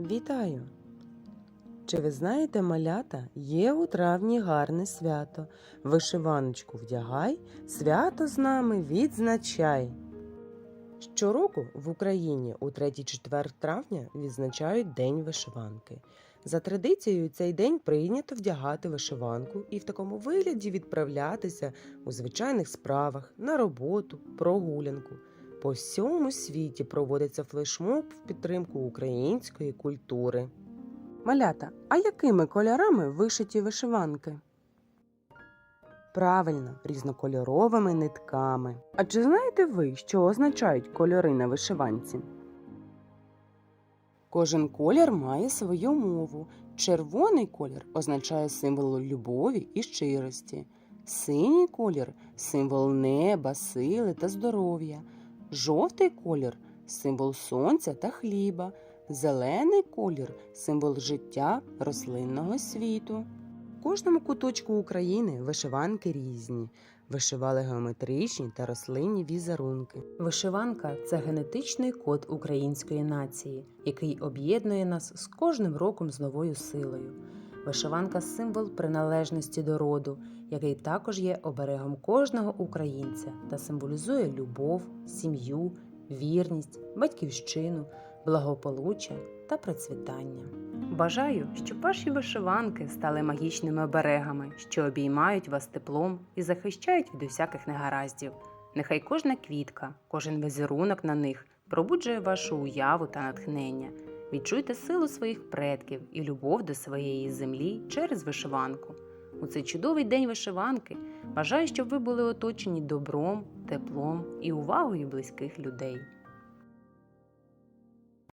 Вітаю! Чи ви знаєте, малята, є у травні гарне свято. Вишиваночку вдягай, свято з нами відзначай. Щороку в Україні у 3-4 травня відзначають День вишиванки. За традицією, цей день прийнято вдягати вишиванку і в такому вигляді відправлятися у звичайних справах на роботу, прогулянку. По всьому світі проводиться флешмоб в підтримку української культури. Малята, а якими кольорами вишиті вишиванки? Правильно, різнокольоровими нитками. А чи знаєте ви, що означають кольори на вишиванці? Кожен колір має свою мову. Червоний колір означає символ любові і щирості. Синій колір символ неба, сили та здоров'я. Жовтий колір символ сонця та хліба. Зелений колір символ життя рослинного світу. В кожному куточку України вишиванки різні. Вишивали геометричні та рослинні візерунки. Вишиванка це генетичний код української нації, який об'єднує нас з кожним роком з новою силою. Вишиванка символ приналежності до роду, який також є оберегом кожного українця та символізує любов, сім'ю, вірність, батьківщину, благополуччя та процвітання. Бажаю, щоб ваші вишиванки стали магічними оберегами, що обіймають вас теплом і захищають від усяких негараздів. Нехай кожна квітка, кожен візерунок на них пробуджує вашу уяву та натхнення. Відчуйте силу своїх предків і любов до своєї землі через вишиванку. У цей чудовий день вишиванки бажаю, щоб ви були оточені добром, теплом і увагою близьких людей.